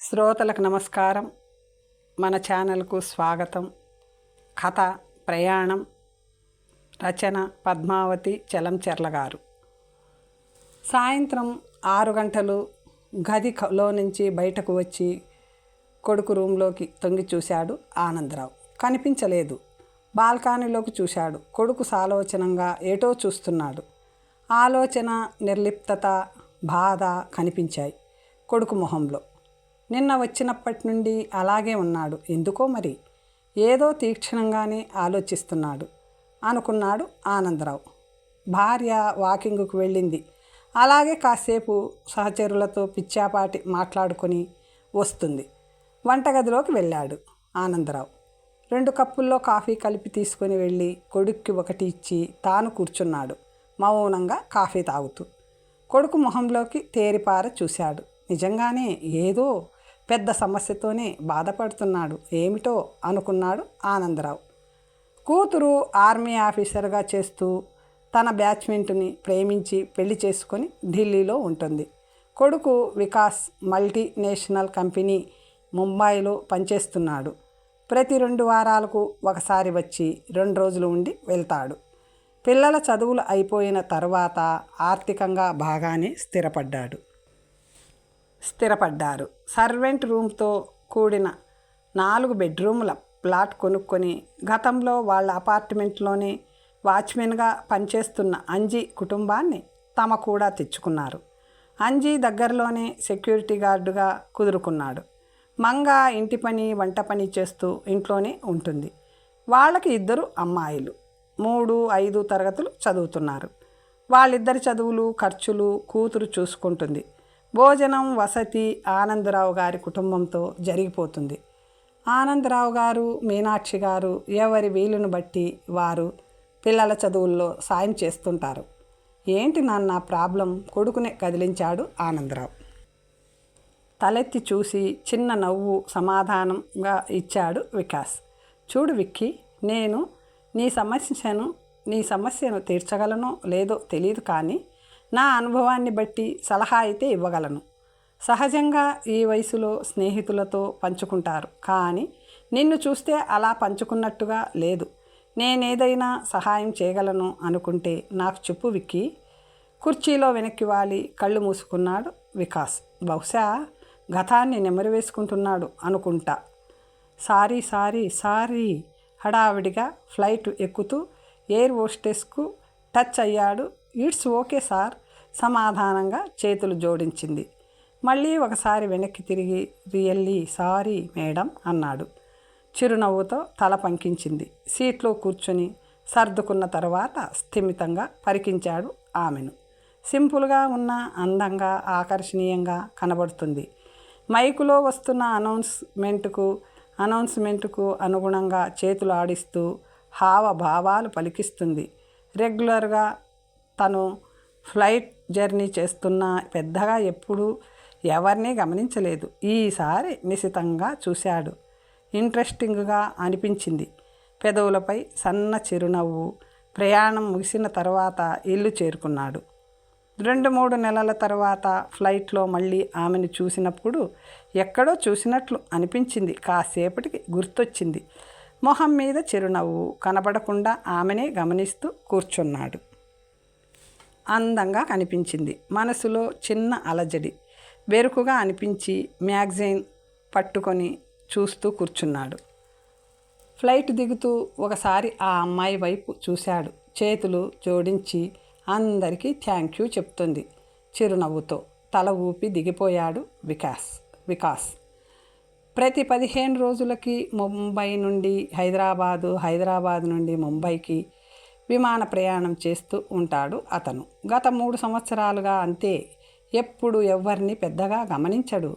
శ్రోతలకు నమస్కారం. మన ఛానల్కు స్వాగతం. కథ ప్రయాణం రచన పద్మావతి చలంచెర్ల గారు సాయంత్రం ఆరు గంటలు గదిలో నుంచి బయటకు వచ్చి కొడుకు రూంలోకి తొంగి చూశాడు ఆనందరావు. కనిపించలేదు. బాల్కానీలోకి చూశాడు. కొడుకు సాలోచనంగా ఏటో చూస్తున్నాడు. ఆలోచన నిర్లిప్తత బాధ కనిపించాయి కొడుకు మొహంలో. నిన్న వచ్చినప్పటి నుండి అలాగే ఉన్నాడు. ఎందుకో మరి? ఏదో తీక్షణంగానే ఆలోచిస్తున్నాడు. అనుకున్నాడు ఆనందరావు. భార్య వాకింగ్కు వెళ్ళింది. అలాగే కాసేపు సహచరులతో పిచ్చాపాటి మాట్లాడుకొని వస్తుంది. వంటగదిలోకి వెళ్ళాడు ఆనందరావు. రెండు కప్పుల్లో కాఫీ కలిపి తీసుకొని వెళ్ళి కొడుక్కి ఒకటి ఇచ్చి తాను కూర్చున్నాడు. మౌనంగా కాఫీ తాగుతూ. కొడుకు మొహంలోకి తేరిపార చూశాడు. నిజంగానే ఏదో పెద్ద సమస్యతోనే బాధపడుతున్నాడు. ఏమిటో అనుకున్నాడు ఆనందరావు. కూతురు ఆర్మీ ఆఫీసర్గా చేస్తూ తన బ్యాచ్మెంట్ని ప్రేమించి పెళ్ళి చేసుకొని ఢిల్లీలో ఉంటుంది. కొడుకు వికాస్ మల్టీనేషనల్ కంపెనీ ముంబైలో పనిచేస్తున్నాడు. ప్రతి రెండు వారాలకు ఒకసారి వచ్చి రెండు రోజులు ఉండి వెళ్తాడు. పిల్లల చదువులు అయిపోయిన తర్వాత ఆర్థికంగా బాగానే స్థిరపడ్డాడు. స్థిరపడ్డారు. సర్వెంట్ రూమ్తో కూడిన నాలుగు బెడ్రూముల ప్లాట్ కొనుక్కొని గతంలో వాళ్ళ అపార్ట్మెంట్లోనే వాచ్మెన్గా పనిచేస్తున్న అంజీ కుటుంబాన్ని తమ కూడా తెచ్చుకున్నారు. అంజీ దగ్గరలోనే సెక్యూరిటీ గార్డుగా కుదురుకున్నాడు. మంగ ఇంటి పని వంట పని చేస్తూ ఇంట్లోనే ఉంటుంది. వాళ్ళకి ఇద్దరు అమ్మాయిలు. మూడు ఐదు తరగతులు చదువుతున్నారు. వాళ్ళిద్దరి చదువులు ఖర్చులు కూతురు చూసుకుంటుంది. భోజనం వసతి ఆనందరావు గారి కుటుంబంతో జరిగిపోతుంది. ఆనందరావు గారు మీనాక్షి గారు ఎవరి వీలును బట్టి వారు పిల్లల చదువుల్లో సాయం చేస్తుంటారు. ఏంటి నాన్న ప్రాబ్లం? కొడుకునే కదిలించాడు ఆనందరావు. తలెత్తి చూసి చిన్న నవ్వు సమాధానంగా ఇచ్చాడు వికాస్. చూడు విక్కీ నేను నీ సమస్యను నీ సమస్యను తీర్చగలనో లేదో తెలియదు కానీ నా అనుభవాన్ని బట్టి సలహా అయితే ఇవ్వగలను. సహజంగా ఈ వయసులో స్నేహితులతో పంచుకుంటారు. కానీ నిన్ను చూస్తే అలా పంచుకున్నట్టుగా లేదు. నేనేదైనా సహాయం చేయగలను అనుకుంటే నాకు చెప్పు విక్కి. కుర్చీలో వెనక్కి వాలి కళ్ళు మూసుకున్నాడు వికాస్. బహుశా గతాన్ని నెమరు వేసుకుంటున్నాడు అనుకుంటా. సారీ సారీ సారీ హడావిడిగా ఫ్లైట్ ఎక్కుతూ ఎయిర్ హోస్టెస్కు టచ్ అయ్యాడు ఇట్స్ ఓకే సార్. సమాధానంగా చేతులు జోడించింది. మళ్ళీ ఒకసారి వెనక్కి తిరిగి రియల్లీ సారీ మేడం అన్నాడు. చిరునవ్వుతో తల పంకించింది. సీట్లో కూర్చొని సర్దుకున్న తర్వాత స్థిమితంగా పరికించాడు ఆమెను. సింపుల్గా ఉన్న అందంగా ఆకర్షణీయంగా కనబడుతుంది. మైకులో వస్తున్న అనౌన్స్మెంట్కు అనౌన్స్మెంట్కు అనుగుణంగా చేతులు ఆడిస్తూ హావభావాలు పలికిస్తుంది. రెగ్యులర్గా తను ఫ్లైట్ జర్నీ చేస్తున్నా పెద్దగా ఎప్పుడూ ఎవరిని గమనించలేదు. ఈసారి నిశితంగా చూశాడు. ఇంట్రెస్టింగ్గా అనిపించింది. పెదవులపై సన్న చిరునవ్వు ప్రయాణం ముగిసిన తర్వాత ఇల్లు చేరుకున్నాడు. రెండు మూడు నెలల తర్వాత ఫ్లైట్లో మళ్ళీ ఆమెను చూసినప్పుడు ఎక్కడో చూసినట్లు అనిపించింది. కాసేపటికి గుర్తొచ్చింది. మొహం మీద చిరునవ్వు కనబడకుండా ఆమెనే గమనిస్తూ కూర్చున్నాడు. అందంగా కనిపించింది. మనసులో చిన్న అలజడి బెరుకుగా అనిపించి మ్యాగజైన్ పట్టుకొని చూస్తూ కూర్చున్నాడు. ఫ్లైట్ దిగుతూ ఒకసారి ఆ అమ్మాయి వైపు చూశాడు. చేతులు జోడించి అందరికీ థ్యాంక్ యూ చెప్తుంది చిరునవ్వుతో. తల ఊపి దిగిపోయాడు వికాస్ వికాస్. ప్రతి పదిహేను రోజులకి ముంబై నుండి హైదరాబాదు హైదరాబాద్ నుండి ముంబైకి విమాన ప్రయాణం చేస్తూ ఉంటాడు అతను. గత మూడు సంవత్సరాలుగా అంతే. ఎప్పుడు ఎవరిని పెద్దగా గమనించడు.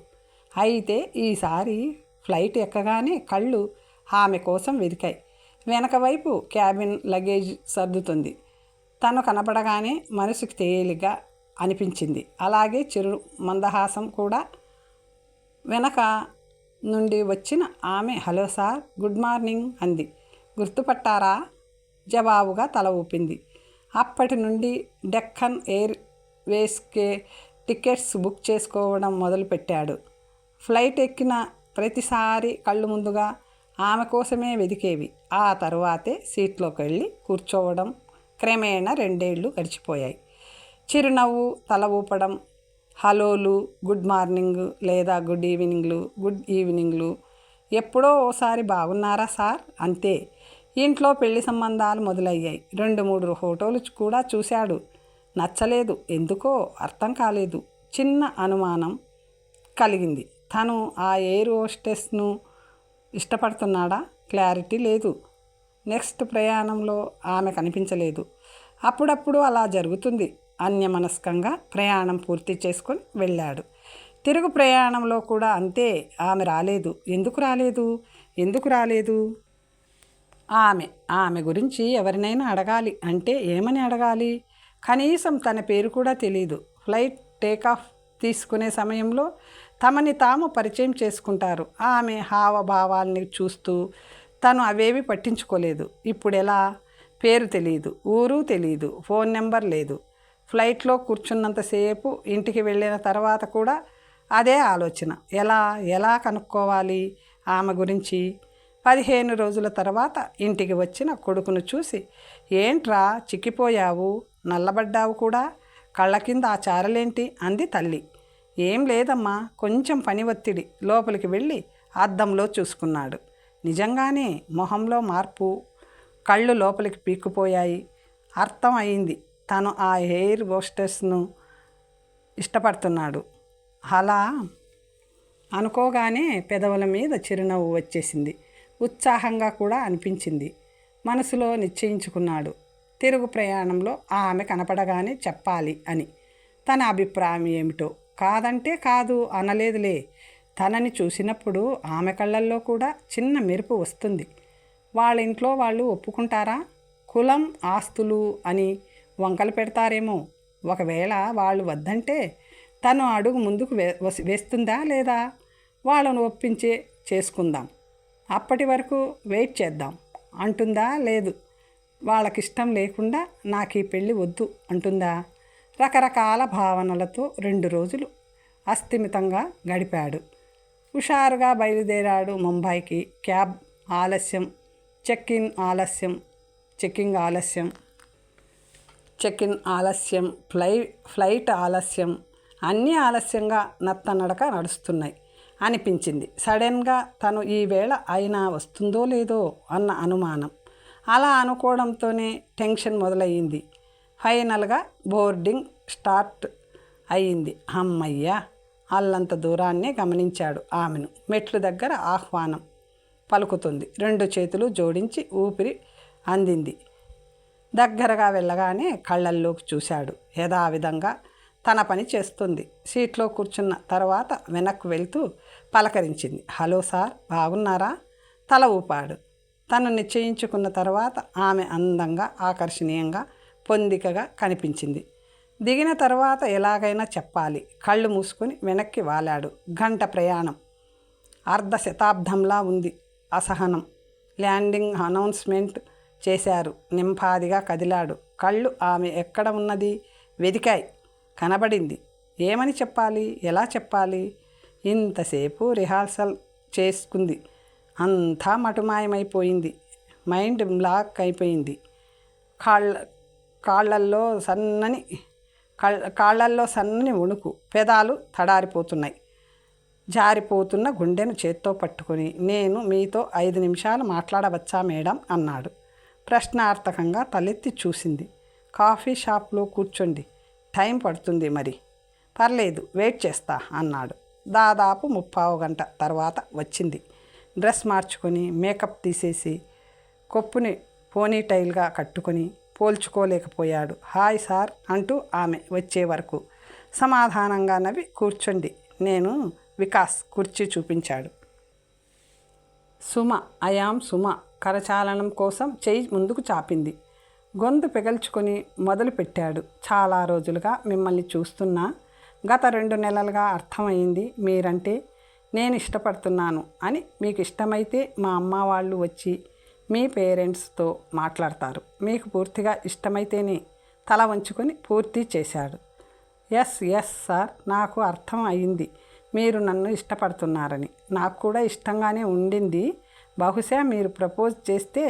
అయితే ఈసారి ఫ్లైట్ ఎక్కగానే కళ్ళు ఆమె కోసం వెతికాయి. వెనక వైపు క్యాబిన్ లగేజ్ సర్దుతుంది. తను కనపడగానే మనసుకి తేలిగ్గా అనిపించింది. అలాగే చిరు మందహాసం కూడా వెనక నుండి వచ్చిన ఆమె హలో సార్ గుడ్ మార్నింగ్ అంది. గుర్తుపట్టారా? జవాబుగా తల ఊపింది. అప్పటి నుండి డెక్కన్ ఎయిర్ వేస్కే టికెట్స్ బుక్ చేసుకోవడం మొదలుపెట్టాడు ఫ్లైట్ ఎక్కిన ప్రతిసారి కళ్ళు ముందుగా ఆమె కోసమే వెదికేవి ఆ తరువాతే సీట్లోకి వెళ్ళి కూర్చోవడం క్రమేణా రెండేళ్ళు గడిచిపోయాయి. చిరునవ్వు తల ఊపడం హలోలు గుడ్ మార్నింగ్ లేదా గుడ్ ఈవినింగ్లు గుడ్ ఈవినింగ్లు ఎప్పుడో ఓసారి బాగున్నారా సార్? అంతే. ఇంట్లో పెళ్ళి సంబంధాలు మొదలయ్యాయి. రెండు మూడు ఫోటోలు కూడా చూశాడు. నచ్చలేదు. ఎందుకో అర్థం కాలేదు. చిన్న అనుమానం కలిగింది. తను ఆ ఎయిర్ హోస్టెస్ను ఇష్టపడుతున్నాడా? క్లారిటీ లేదు. నెక్స్ట్ ప్రయాణంలో ఆమె కనిపించలేదు. అప్పుడప్పుడు అలా జరుగుతుంది. అన్యమనస్కంగా ప్రయాణం పూర్తి చేసుకొని వెళ్ళాడు. తిరుగు ప్రయాణంలో కూడా అంతే. ఆమె రాలేదు. ఎందుకు రాలేదు? ఎందుకు రాలేదు? ఆమె ఆమె గురించి ఎవరినైనా అడగాలి. అంటే ఏమని అడగాలి? కనీసం తన పేరు కూడా తెలియదు ఫ్లైట్ టేకాఫ్ తీసుకునే సమయంలో తమని తాము పరిచయం చేసుకుంటారు. ఆమె హావభావాల్ని చూస్తూ తను అవేవి పట్టించుకోలేదు. ఇప్పుడు ఎలా పేరు తెలియదు ఊరు తెలియదు ఫోన్ నెంబర్ లేదు. ఫ్లైట్లో కూర్చున్నంతసేపు ఇంటికి వెళ్ళిన తర్వాత కూడా అదే ఆలోచన. ఎలా ఎలా కనుక్కోవాలి ఆమె గురించి? పదిహేను రోజుల తర్వాత ఇంటికి వచ్చిన కొడుకును చూసి ఏంట్రా చిక్కిపోయావు? నల్లబడ్డావు కూడా? కళ్ళ కింద ఆ చారలేంటి? అంది తల్లి. ఏం లేదమ్మా కొంచెం పని ఒత్తిడి. లోపలికి వెళ్ళి అద్దంలో చూసుకున్నాడు. నిజంగానే మొహంలో మార్పు కళ్ళు లోపలికి పీక్కుపోయాయి. అర్థం అయింది. తను ఆ హెయిర్ హోస్టెస్ను ఇష్టపడుతున్నాడు. అలా అనుకోగానే పెదవుల మీద చిరునవ్వు వచ్చేసింది. ఉత్సాహంగా కూడా అనిపించింది. మనసులో నిశ్చయించుకున్నాడు. తిరుగు ప్రయాణంలో ఆమె కనపడగానే చెప్పాలి అని. తన అభిప్రాయం ఏమిటో? కాదంటే కాదు అనలేదులే. తనని చూసినప్పుడు ఆమె కళ్ళల్లో కూడా చిన్న మెరుపు వస్తుంది. వాళ్ళ ఇంట్లో వాళ్ళు ఒప్పుకుంటారా? కులం ఆస్తులు అని వంకలు పెడతారేమో. ఒకవేళ వాళ్ళు వద్దంటే తను అడుగు ముందుకు వే వేస్తుందా లేదా? వాళ్ళను ఒప్పించే చేసుకుందాం. అప్పటి వరకు వెయిట్ చేద్దాం. అంటుందా? లేదు. వాళ్ళకిష్టం లేకుండా నాకు ఈ పెళ్ళి వద్దు అంటుందా? రకరకాల భావనలతో రెండు రోజులు అస్థిమితంగా గడిపాడు. హుషారుగా బయలుదేరాడు ముంబైకి. క్యాబ్ ఆలస్యం. చెక్ ఇన్ ఆలస్యం. చెక్కింగ్ ఆలస్యం. చెక్ ఇన్ ఆలస్యం. ఫ్లై ఫ్లైట్ ఆలస్యం. అన్నీ ఆలస్యంగా నత్తనడక నడుస్తున్నాయి. అనిపించింది. సడన్గా తను ఈవేళ అయినా వస్తుందో లేదో అన్న అనుమానం. అలా అనుకోవడంతోనే టెన్షన్ మొదలయ్యింది. ఫైనల్గా బోర్డింగ్ స్టార్ట్ అయ్యింది. అమ్మయ్య! అల్లంత దూరాన్నే గమనించాడు ఆమెను. మెట్లు దగ్గర ఆహ్వానం పలుకుతుంది. రెండు చేతులు జోడించి ఊపిరి అందింది. దగ్గరగా వెళ్ళగానే కళ్ళల్లోకి చూశాడు. యథావిధంగా తన పని చేస్తుంది. సీట్లో కూర్చున్న తర్వాత వెనక్కు వెళ్తూ పలకరించింది. హలో సార్ బాగున్నారా? తల ఊపాడు. తను నిశ్చయించుకున్న తర్వాత ఆమె అందంగా ఆకర్షణీయంగా పొందికగా కనిపించింది. దిగిన తర్వాత ఎలాగైనా చెప్పాలి. కళ్ళు మూసుకొని వెనక్కి వాలాడు. గంట ప్రయాణం. అర్ధ శతాబ్దంలా ఉంది. అసహనం. ల్యాండింగ్ అనౌన్స్మెంట్ చేశారు. నింపాదిగా కదిలాడు. కళ్ళు ఆమె ఎక్కడ ఉన్నది? వెదికాయి కనబడింది. ఏమని చెప్పాలి? ఎలా చెప్పాలి? ఇంతసేపు రిహార్సల్ చేసుకుంది. అంతా మటుమాయమైపోయింది. మైండ్ బ్లాక్ అయిపోయింది. కాళ్ళ కాళ్ళల్లో సన్నని కాళ్ళల్లో సన్నని ఉణుకు పెదాలు తడారిపోతున్నాయి. జారిపోతున్న గుండెను చేత్తో పట్టుకొని నేను మీతో ఐదు నిమిషాలు మాట్లాడవచ్చా మేడం? అన్నాడు. ప్రశ్నార్థకంగా తలెత్తి చూసింది. కాఫీ షాప్లో కూర్చోండి. టైం పడుతుంది మరి. పర్లేదు వెయిట్ చేస్తా అన్నాడు. దాదాపు ముప్పావు గంట తర్వాత వచ్చింది. డ్రెస్ మార్చుకొని మేకప్ తీసేసి కొప్పుని పోనీ టైల్గా కట్టుకొని పోల్చుకోలేకపోయాడు. హాయ్ సార్ అంటూ ఆమె వచ్చే వరకు. సమాధానంగా నవ్వి కూర్చోండి నేను వికాస్ కుర్చీ చూపించాడు. సుమ అయాం సుమ కరచాలనం కోసం చేయి ముందుకు చాపింది. గొంతు పెగల్చుకొని మొదలుపెట్టాడు. చాలా రోజులుగా మిమ్మల్ని చూస్తున్నా గత రెండు నెలలుగా అర్థమైంది మీరంటే నేను ఇష్టపడుతున్నాను అని మీకు ఇష్టమైతే మా అమ్మ వాళ్ళు వచ్చి మీ పేరెంట్స్తో మాట్లాడతారు. మీకు పూర్తిగా ఇష్టమైతేనే తల వంచుకొని పూర్తి చేశాడు. ఎస్ ఎస్ సార్ నాకు అర్థం అయింది. మీరు నన్ను ఇష్టపడుతున్నారని. నాకు కూడా ఇష్టంగానే ఉండింది. బహుశా మీరు ప్రపోజ్ చేస్తే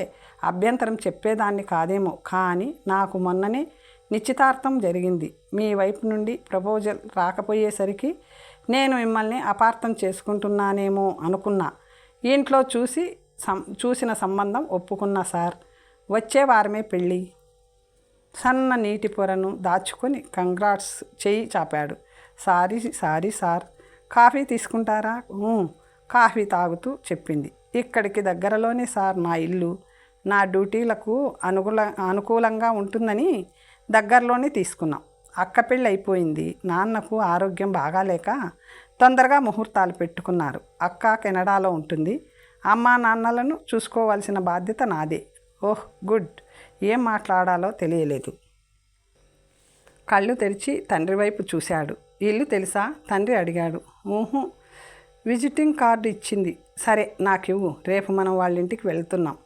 అభ్యంతరం చెప్పేదాన్ని కాదేమో. కానీ నాకు మొన్ననే నిశ్చితార్థం జరిగింది. మీ వైపు నుండి ప్రపోజల్ రాకపోయేసరికి నేను మిమ్మల్ని అపార్థం చేసుకుంటున్నానేమో అనుకున్నా. ఇంట్లో చూసి సం చూసిన సంబంధం ఒప్పుకున్నా సార్. వచ్చే వారమే పెళ్ళి. సన్న నీటి పొరను దాచుకొని కంగ్రాట్స్ చేయి చాపాడు. Sorry sorry sir. కాఫీ తీసుకుంటారా? కాఫీ తాగుతూ చెప్పింది. ఇక్కడికి దగ్గరలోనే సార్ నా ఇల్లు. నా డ్యూటీలకు అనుకూల అనుకూలంగా ఉంటుందని దగ్గరలోనే తీసుకున్నాం. అక్క పెళ్ళి అయిపోయింది. నాన్నకు ఆరోగ్యం బాగాలేక తొందరగా ముహూర్తాలు పెట్టుకున్నారు. అక్క కెనడాలో ఉంటుంది. అమ్మా నాన్నలను చూసుకోవాల్సిన బాధ్యత నాదే. Oh good. ఏం మాట్లాడాలో తెలియలేదు. కళ్ళు తెరిచి తండ్రి వైపు చూశాడు. ఇల్లు తెలుసా? తండ్రి అడిగాడు. ఊహు. విజిటింగ్ కార్డు ఇచ్చింది. సరే నాకివ్వు. రేపు మనం వాళ్ళ ఇంటికి వెళ్తున్నాం.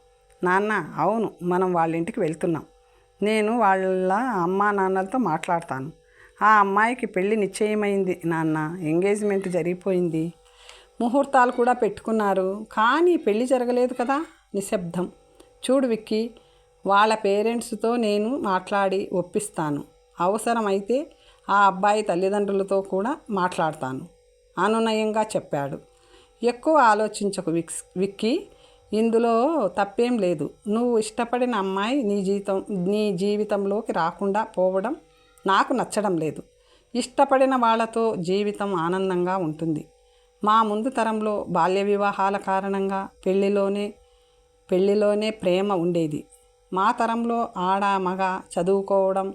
నాన్న అవును. మనం వాళ్ళ ఇంటికి వెళ్తున్నాం. నేను వాళ్ళ అమ్మా నాన్నలతో మాట్లాడతాను. ఆ అమ్మాయికి పెళ్ళి నిశ్చయమైంది. నాన్న ఎంగేజ్మెంట్ జరిగిపోయింది. ముహూర్తాలు కూడా పెట్టుకున్నారు. కానీ పెళ్ళి జరగలేదు కదా? నిశ్శబ్దం. చూడు విక్కి వాళ్ళ పేరెంట్స్తో నేను మాట్లాడి ఒప్పిస్తాను. అవసరమైతే ఆ అబ్బాయి తల్లిదండ్రులతో కూడా మాట్లాడతాను. అనునయంగా చెప్పాడు. ఎక్కువ ఆలోచించకు విక్స్ విక్కీ. ఇందులో తప్పేం లేదు. నువ్వు ఇష్టపడిన అమ్మాయి నీ జీవితం నీ జీవితంలోకి రాకుండా పోవడం నాకు నచ్చడం లేదు. ఇష్టపడిన వాళ్ళతో జీవితం ఆనందంగా ఉంటుంది. మా ముందు తరంలో బాల్య వివాహాల కారణంగా పెళ్ళిలోనే పెళ్ళిలోనే ప్రేమ ఉండేది. మా తరంలో ఆడ మగ చదువుకోవడం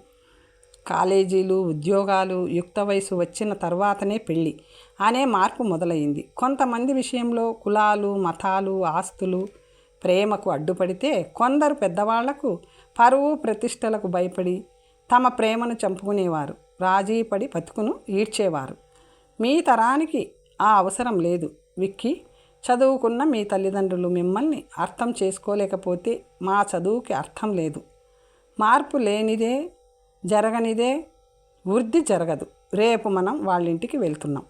కాలేజీలు ఉద్యోగాలు యుక్త వయసు వచ్చిన తర్వాతనే పెళ్ళి. అనే మార్పు మొదలైంది. కొంతమంది విషయంలో కులాలు మతాలు ఆస్తులు ప్రేమకు అడ్డుపడితే కొందరు పెద్దవాళ్ళకు పరువు ప్రతిష్టలకు భయపడి తమ ప్రేమను చంపుకునేవారు. రాజీపడి బతుకును ఈడ్చేవారు. మీ తరానికి ఆ అవసరం లేదు. విక్కీ చదువుకున్న మీ తల్లిదండ్రులు మిమ్మల్ని అర్థం చేసుకోలేకపోతే మా చదువుకి అర్థం లేదు. మార్పు లేనిదే జరగనిదే వృద్ధి జరగదు. రేపు మనం వాళ్ళ ఇంటికి వెళ్తున్నాం.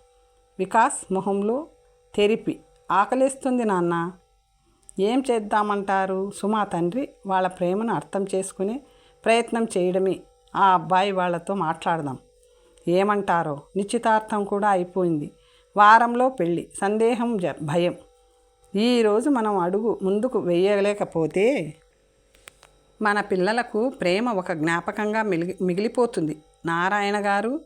వికాస్ మొహంలో తెరిపి. ఆకలిస్తుంది నాన్న. ఏం చేద్దామంటారు? సుమా తండ్రి వాళ్ళ ప్రేమను అర్థం చేసుకునే ప్రయత్నం చేయడమే. ఆ అబ్బాయి వాళ్ళతో మాట్లాడదాం. ఏమంటారో? నిశ్చితార్థం కూడా అయిపోయింది. వారంలో పెళ్ళి. సందేహం జ భయం. ఈరోజు మనం అడుగు ముందుకు వేయలేకపోతే మన పిల్లలకు ప్రేమ ఒక జ్ఞాపకంగా మిగిలి మిగిలిపోతుంది. నారాయణ గారు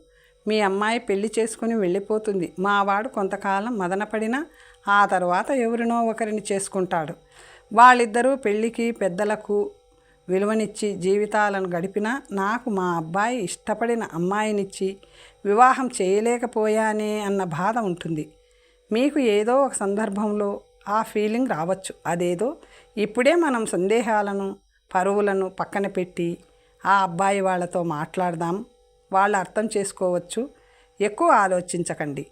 మీ అమ్మాయి పెళ్ళి చేసుకుని వెళ్ళిపోతుంది. మావాడు కొంతకాలం మదనపడినా ఆ తర్వాత ఎవరినో ఒకరిని చేసుకుంటాడు. వాళ్ళిద్దరూ పెళ్ళికి పెద్దలకు విలువనిచ్చి జీవితాలను గడిపినా నాకు మా అబ్బాయి ఇష్టపడిన అమ్మాయినిచ్చి వివాహం చేయలేకపోయానే అన్న బాధ ఉంటుంది. మీకు ఏదో ఒక సందర్భంలో ఆ ఫీలింగ్ రావచ్చు. అదేదో ఇప్పుడే మనం సందేహాలను పరువులను పక్కన పెట్టి ఆ అబ్బాయి వాళ్ళతో మాట్లాడదాం వాళ్ళు అర్థం చేసుకోవచ్చు ఎక్కువ ఆలోచించకండి.